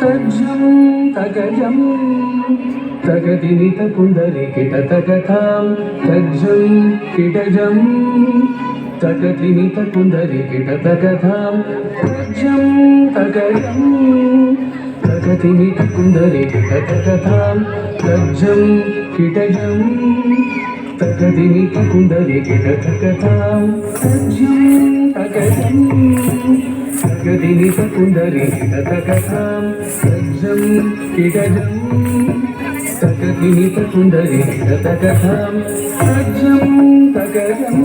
తజ్జం తగజం తగదినిత కుందరి తగతాం తజ్జం కిటజం తగదినిత కుందరి తగతాం తజ్జం తగజం తగదినిత కుందరి తగతాం తజ్జం కిటజం తగది కుందలి గిటకటాం తగదం తగదిని కుందలి గిటకటాం సజ్జం కిగజం తగదిని కుందలి గిటకటాం సజ్జం తగదం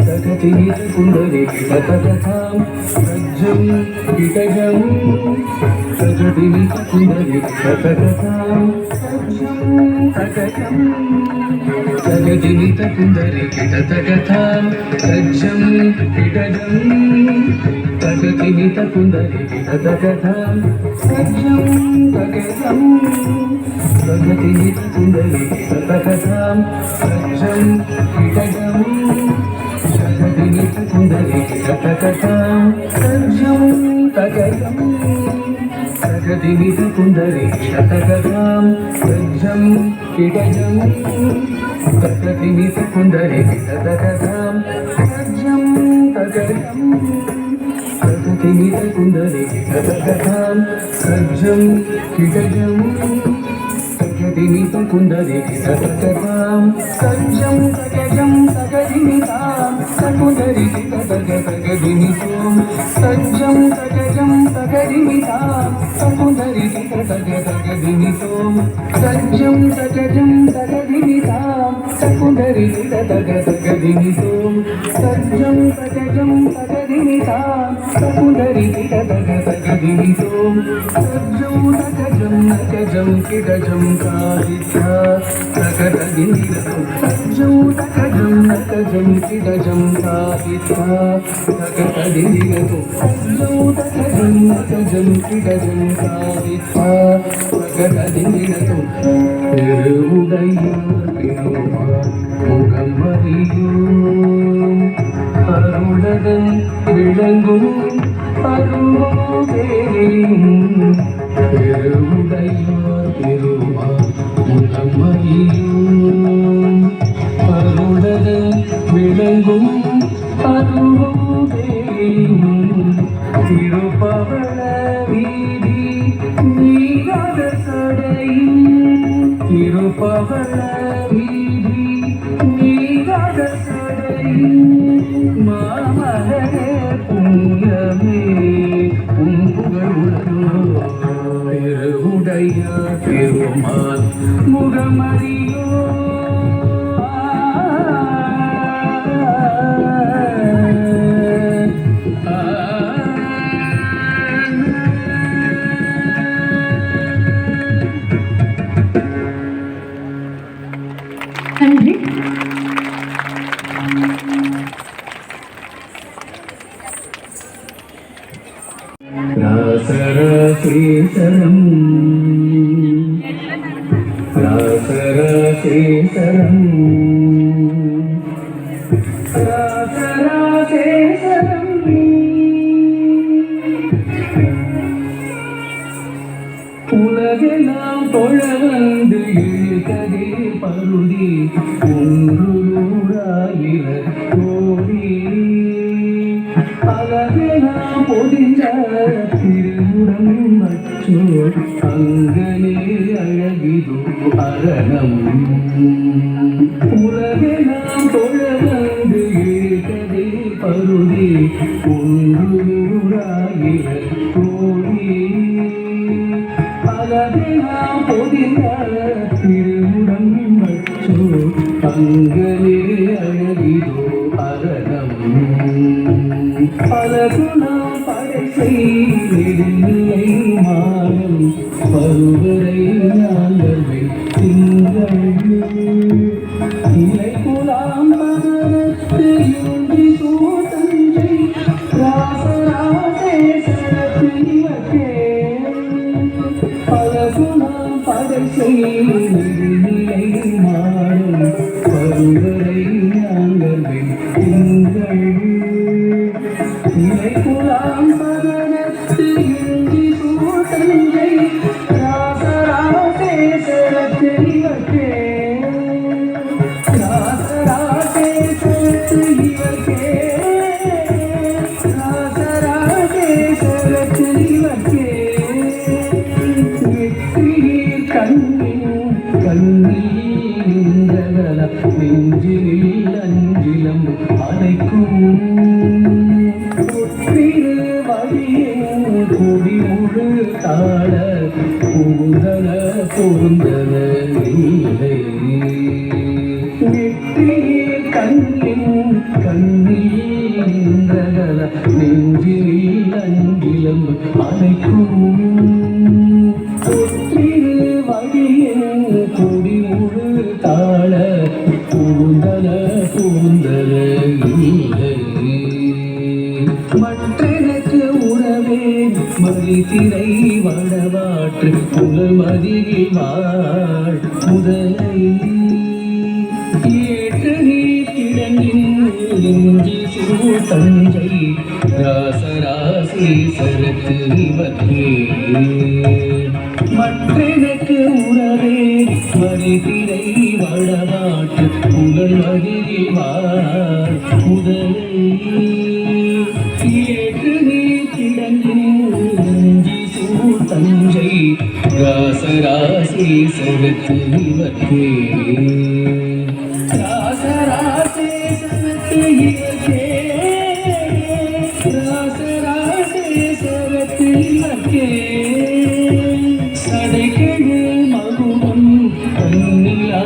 తగదిని కుందలి గిటకటాం సజ్జం కిగజం తగదిని కుందలి గిటకటాం తగదీత కుందరికిట తగత సజ్జం పిడగం తగదీత కుందరికిట తగత సజ్జం తగతం తగదీత కుందరికిట తగత సజ్జం పిడగం తగదీత కుందరికిట తగత సజ్జం తగతం జదివిత కుండలి శతకథాం సజ్జం పిడజం ప్రకటిమిత కుండలి శతకథాం సజ్జం తగజం ప్రకటిమిత కుండలి శతకథాం సజ్జం సగదిమితం పుండరీకి సగతాం సజ్జం సగజం సగదిమితాం సపుండరీకి సగజ సగదిమితం సజ్జం సగజం సగదిమితాం సపుండరీకి సగజ సగదిమితం సజ్జం సగజం సగదిమితాం సపుండరీకి సగజ సగదిమితం సజ్జం సగజం సగదిమితాం సపుండరీకి సగజ సగదిమితం సజ్జం సగజం సగజం కిడజం కా பெருவுடையும் முகமறியும் அருளுடன் விளங்கும் அருள்வேலையும் பெருவுடையார் பெருமாள் முகம் அறியும் விளங்கும் அருளோதேயும் திருப்பவள வீதி நீராத சடையும் திருப்பவள வீதி நீராத சடையும் புண்ணியமே உலகெல்லாம் தொழ வந்து இழுக்கதே பருதி. ஒன்று நூறாயிர கோடி அழகெல்லாம் பொதிந்த திருமுடம் மற்றும் அங்கனே அழகிதோ அரணம். பருதி ஒன்று நூறாயிர பொதிந்த திருமுடம் மற்றோ அழகிதோ அரணம் பலகுணம் மாறும் பருவரை நாங்கள் திங்கள் பலகுணம் படை செய்தில்லை மாறும் திரை வடவாற்று புகழ் மதியில் வாழ் முதலை ஏற்று நீ திடங்கின் தஞ்சை ராசராசி சரத்து இவக்கே மற்றெனக்கு உறவே மறித்திரை வடவாற்று புகழ் மதியில் வாழ் முதலை राशि सुरति बखेरे रास राशि सड़क मगुवन पन्निला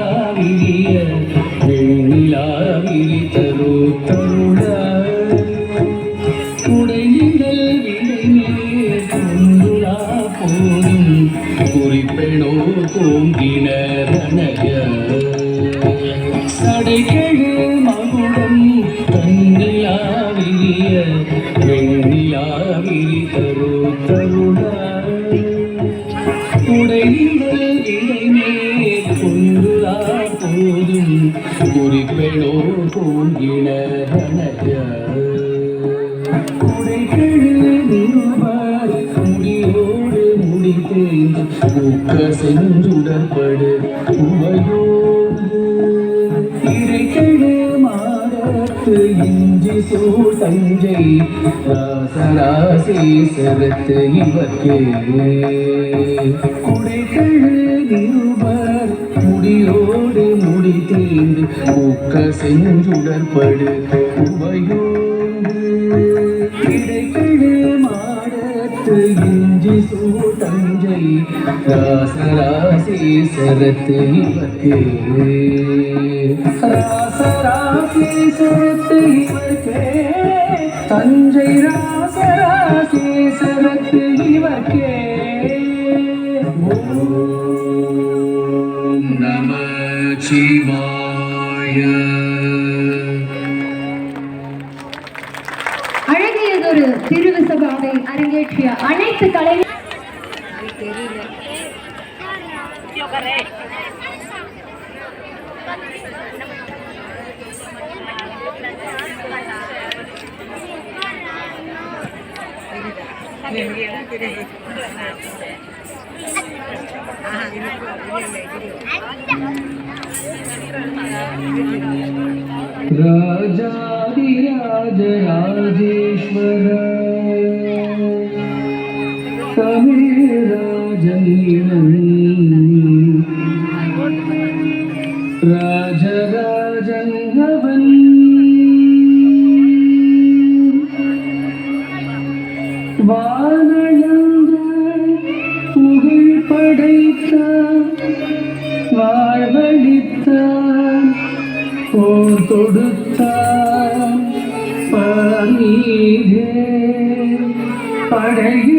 குறிப்பெணோ தோங்கின ரணய குடைகெழு முடியோடு முடி ஊக்க செஞ்சுடற்படு இஞ்சி சூழ் தஞ்சை ராசராசி சரத்து இவர்க்கே. குடைகள் நிருபர் முடியோடு முடி தேய்ந்து ஊக்க செஞ்சுடற்படு உமையோடு கிடைக்கழு மாடத்து இஞ்சி சூழ் தஞ்சை ராசராசி சரத்து இவர்க்கே. ராசராசி சரத்து இவர்க்கே. தஞ்சை ராசராசி சரத்து இவர்க்கே. சிவாய. அழகியதொரு திருவிசபாவை அரங்கேற்றிய அனைத்து கலை राजाधिराज राजेश्वर। तमे राजनी படையெடுத்தான்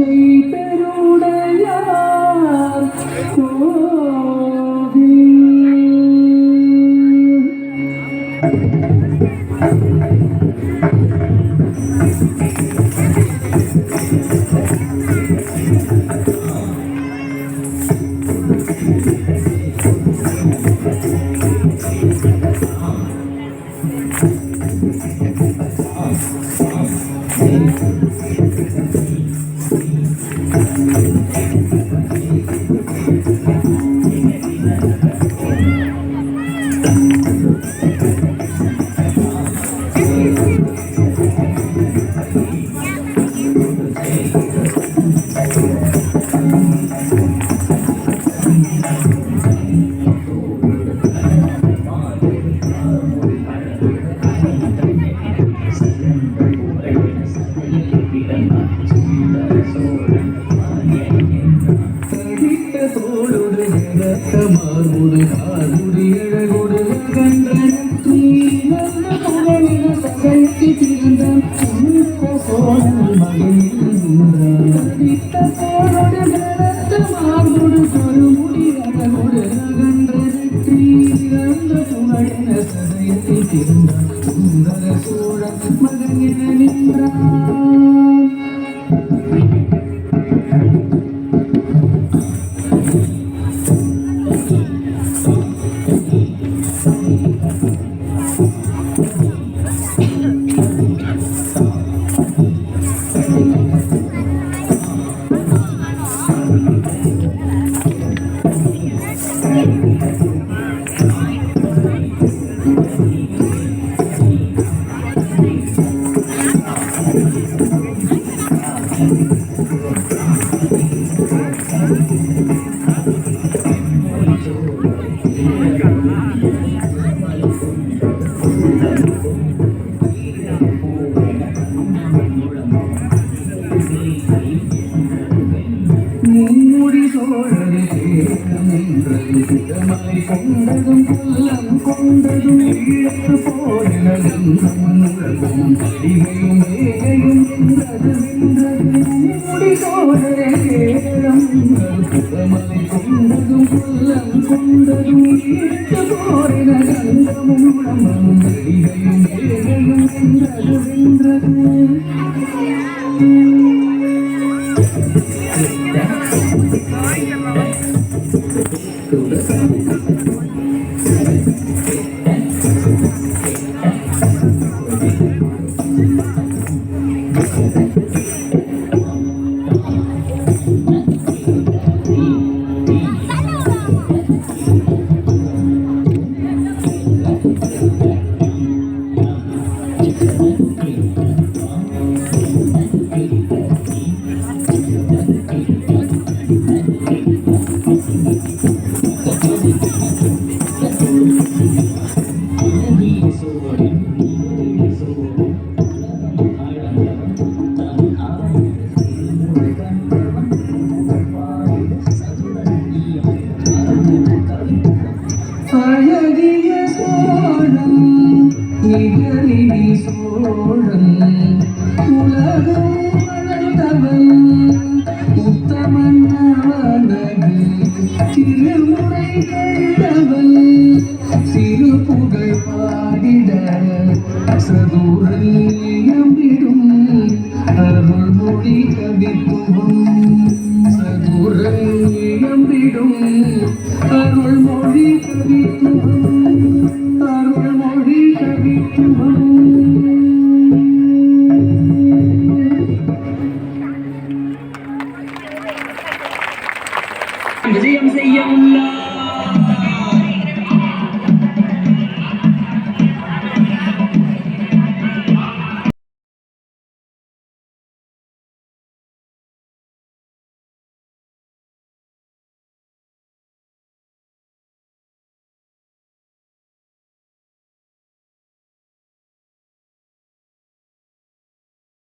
தஞ்சை பெருடையார் தோளோடு கொண்டதும் 你。